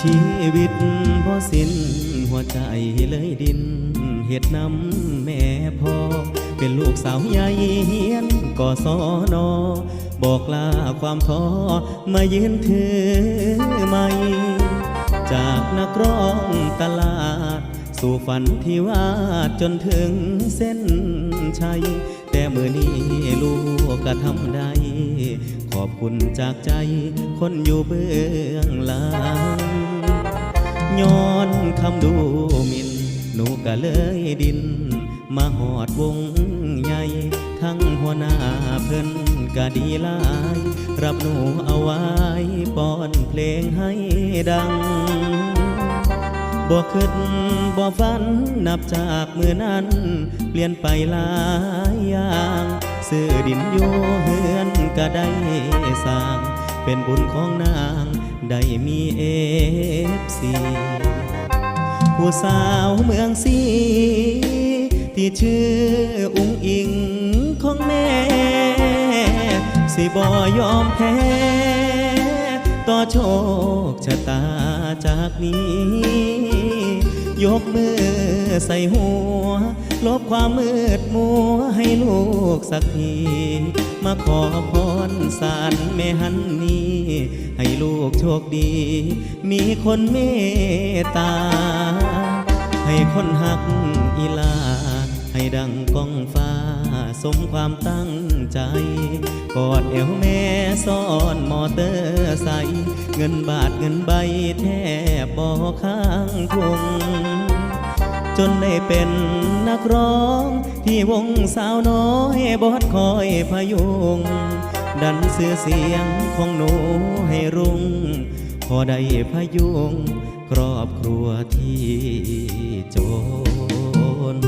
ชีวิตบ่สิ้นหัวใจเลยดินเห็ดน้ำแม่พ่อ เป็นลูกสาวใหญ่เฮียนก่อสอนอบอกลาความท้อมายืนถือไม่จากนักร้องตลาด สู่ฝันที่วาดจนถึงเส้นชัย แต่มือนี้ลูกก็ทำได้ ขอบคุณจากใจคนอยู่เบื้องหลัง ย้อนคำดูหมินหนูก็เลยดิน มาหอดวงใหญ่ ทั้งหัวหน้าเพิ่นก็ดีลาย รับหนูเอาไว้ป้อนเพลงให้ดังบ่คิดบ่ฝันนับจากมือนั้น เปลี่ยนไปหลายอย่างซื้อดินอยู่เฮือนก็ได้สร้าง เป็นบุญของนาง ได้มีเอฟซีผู้สาวเมืองสีที่ชื่ออุ้งอิงของแม่ สิบอยอมแพ้ ต่อโชคชะตาจากนี้ ยกมือใส่หัว ลบความมืดมัวให้ลูกสักที มาขอพรสารแม่ฮันนี่ให้ลูกโชคดี มีคนเมตตา ให้คนหักอีลา ให้ดังก้องฟ้า สมความตั้งใจ กอดเอวแม่ซ่อนมอเตอร์ไซค์เงินบาทเงินใบแทบบ่อข้างทุง จนได้เป็นนักร้อง ที่วงสาวน้อยบอดคอยพยุง ดันเสื้อเสียงของหนูให้รุ่ง พอได้พยุง ครอบครัวที่จน